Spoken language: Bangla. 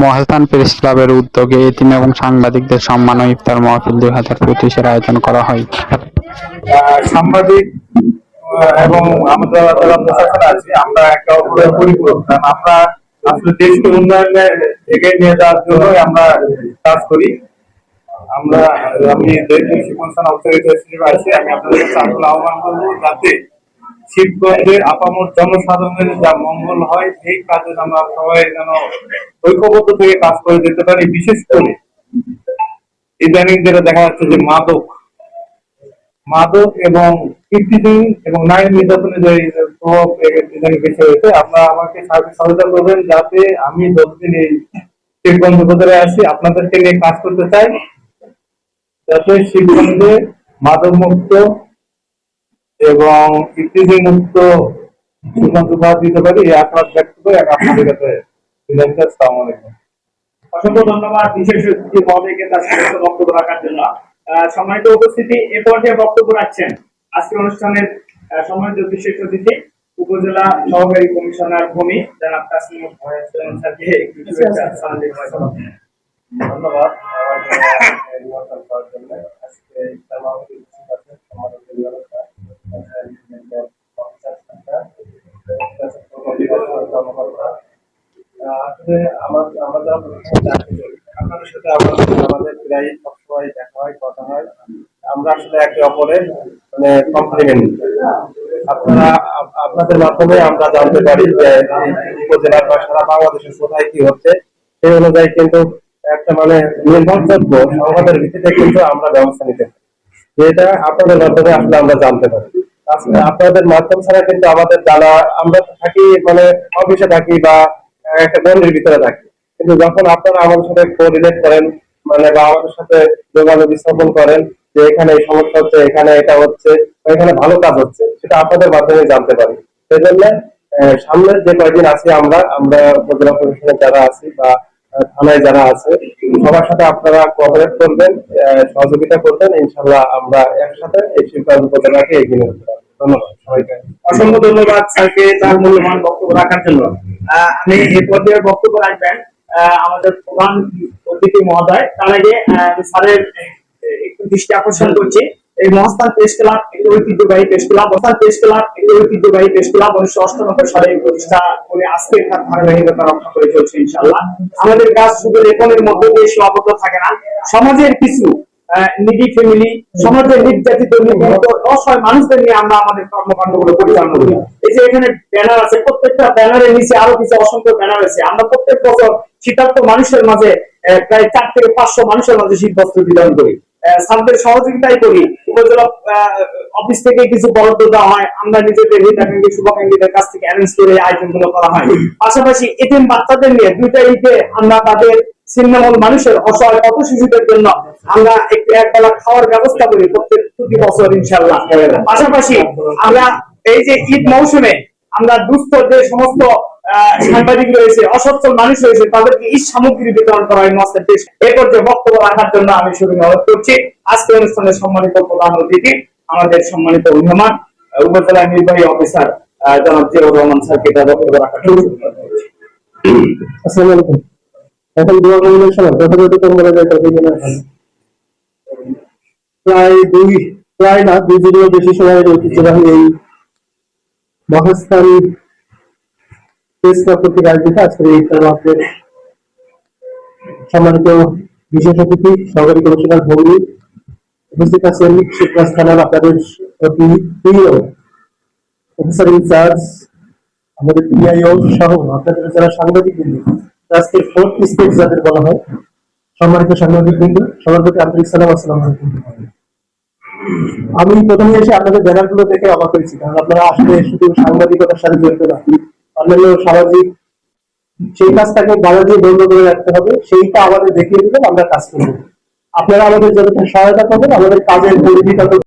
মহাস্থান প্রেস ক্লাবের উদ্যোগে এতিম এবং সাংবাদিকদের সম্মান ও ইফতার মাহফিল দুই হাজার পঁচিশের আয়োজন করা হয়। সাংবাদিক এবং আমরা প্রশাসন আমরা একটা অপরের পরিপূরক। আমরা আসলে দেশকে উন্নয়নে এগিয়ে নিয়ে যাওয়ার জন্যই আমরা কাজ করি। আমরা, আমি দৈনিক অবসরিত হিসেবে আছি, আমি আপনাদের কাছে আহ্বান করব যাতে শিবগঞ্জের আপামর জনসাধারণের যা মঙ্গল হয়, সেই কাজে আমরা সবাই যেন ঐক্যবদ্ধ থেকে কাজ করে যেতে পারি, বিশেষ করে ইদানিং যেটা দেখা যাচ্ছে যে মাদক মাদক এবং কীর্তিহীন এবং নারী নির্যাতনের যে প্রভাব ইদানিং বেশি হয়েছে, আপনারা আমাকে সহযোগিতা করবেন যাতে আমি যতদিন এই শিবগঞ্জ উপজেলায় আসি আপনাদেরকে নিয়ে কাজ করতে চাই, যাতে শিবগঞ্জে মাদক মুক্ত এবং কীর্তিহীন মুক্ত শিবগঞ্জ উপহার দিতে পারি এই আশাবাদ ব্যক্ত করে আপনাদের কাছে। আসসালামু আলাইকুম অসংখ্য ধন্যবাদ বিশেষ অতিথি মহোদয়কে তার সমস্ত বক্তব্য রাখার জন্য সম্মানিত উপস্থিতি এ পর্যায়ে বক্তব্য রাখছেন আজকের অনুষ্ঠানের আহ, সম্মানিত বিশেষ অতিথি উপজেলা সহকারী কমিশনার ভূমি জনাব স্যারকে একটু সালাম জানাই। ধন্যবাদ আজকে কর্মকর্তা। আসলে আমার আপনাদের সাথে আমাদের প্রায় সবসময় দেখা হয়, কথা হয়। আমরা আসলে একে অপরের মানে কমপ্লিমেন্ট আপনারা আপনাদের মাধ্যমে আমরা জানতে পারি যে উপজেলার বা সারা বাংলাদেশের কোথায় কি হচ্ছে। সেই অনুযায়ী কিন্তু একটা মানে নির্ভরযোগ্য সংবাদের ভিত্তিতে কিন্তু আমরা ব্যবস্থা নিতে পারি। যেটা আপনাদের মাধ্যমে আসলে আমরা জানতে পারি। আপনাদের মাধ্যম ছাড়া কিন্তু আমাদের জানা আমরা থাকি মানে অফিসে থাকি বা একটা গন্ডির ভিতরে থাকি। কিন্তু যখন আপনারা আমাদের সাথে কোঅর্ডিনেট করেন মানে বা আমাদের সাথে যোগাযোগ স্থাপন করেন, যে এখানে এই সমস্যা হচ্ছে, এখানে এটা হচ্ছে এখানে ভালো কাজ হচ্ছে, সেটা আপনাদের মাধ্যমে জানতে পারি। সেই জন্য সামনের যে কয়েকদিন আছি আমরা আমরা যারা আছি বা থানায় যারা আছে সবার সাথে আপনারা কোঅপারেট করবেন সহযোগিতা করবেন ইনশাল্লাহ আমরা একসাথে এই শিল্পাঞ্চ উপজেলাকে এগিয়ে নিয়ে পারব। অসংখ্য ধন্যবাদ স্যারকে তার মূল্যবান বক্তব্য রাখার জন্য। আমি এই পর্যায়ে বক্তব্য রাখবেন। আমাদের প্রধান অতিথি মহোদয়। তার আগে স্যারের একটু দৃষ্টি আকর্ষণ করছি। এই মহাস্থান প্রেস ক্লাব ঐতিহ্যবাহী ঐতিহ্যবাহী উনিশশো অষ্টানব্বই সালে প্রতিষ্ঠা করে আজকে তার ধারাবাহিকতা রক্ষা করে চলছে ইনশাল্লাহ আমাদের কাজ শুধু লেখনের মধ্যে দিয়ে সীমাবদ্ধ থাকে না, সমাজের কিছু নিডি ফ্যামিলি সমাজের নির্যাতিত অসহায় মানুষদের নিয়ে আমরা আমাদের কর্মকাণ্ডগুলো পরিচালনা করি। এই যে এখানে ব্যানার আছে, প্রত্যেকটা ব্যানারের নিচে আরও কিছু অসংখ্য ব্যানার আছে আমরা প্রত্যেক বছর শীতার্থ মানুষের মাঝে প্রায় চার থেকে পাঁচশো মানুষের মাঝে শীত বস্ত্র বিতরণ করি। আহ, সহযোগিতাই করি। উপজেলা অফিস থেকে কিছু বরাদ্দ দেওয়া হয়। আমরা নিজেদের হিতাকাঙ্ক্ষী শুভাকাঙ্ক্ষীদের কাছ থেকে অ্যারেঞ্জ করে আয়োজনগুলো করা হয়। পাশাপাশি এতিম বাচ্চাদের নিয়ে দুইটা ঈদে আমরা তাদের ছিন্নমূল মানুষের অসহায় কত শিশুদের জন্য আমরা একটু একবেলা খাওয়ার ব্যবস্থা করি প্রত্যেক প্রতি বছর ইনশাল্লাহ পাশাপাশি আমরা এই যে ঈদ মৌসুমে আমরা দুস্থ যে সমস্ত সাংবাদিক রয়েছে অসচ্ছল মানুষ রয়েছে তাদেরকে ঈদ সামগ্রী বিতরণ করা হয় মস্তের দেশ। এ পর্যায়ে বক্তব্য রাখার জন্য আমি শুরু অনুরোধ করছি। আজকে অনুষ্ঠানের সম্মানিত প্রধান অতিথি আমাদের সম্মানিত আহ, উপজেলা নির্বাহী অফিসার জনাব জিয়াউর রহমান স্যারকে তার বক্তব্য রাখার করে আসসালামু প্রায় না দুই দিনের বেশি সময় ঐতিহ্যবাহী এই মহাস্থান আজকের এই সম্মানিত বিশেষ অতিথি, সহকারী কমিশনার উপস্থিত আছেন শিবরাজ থানার আপনাদের অতি প্রিয় অফিসার ইনচার্জ আমাদের পিআইও সহ আপনাদের যারা সাংবাদিক বৃন্দ আজকের ফোর্থ স্টেজ যাদের বলা হয়, সম্মানিত সাংবাদিক বৃন্দ, সবার প্রতি আন্তরিক সালাম, আসসালাম আলাইকুম। আমি প্রথমে এসে আপনাদের ব্যানারগুলো দেখে অবাক হয়েছি, কারণ আপনারা আসলে শুধু সাংবাদিকতার সাথে জড়িত না অন্যান্য সামাজিক সেই কাজটাকে বাধা দিয়ে বন্ধ করে রাখতে হবে, সেইটা আমাদের দেখিয়ে দিবেন, আমরা কাজ করব। আপনারা আমাদের যতটা সহায়তা করবেন, আমাদের কাজের পরিধি তত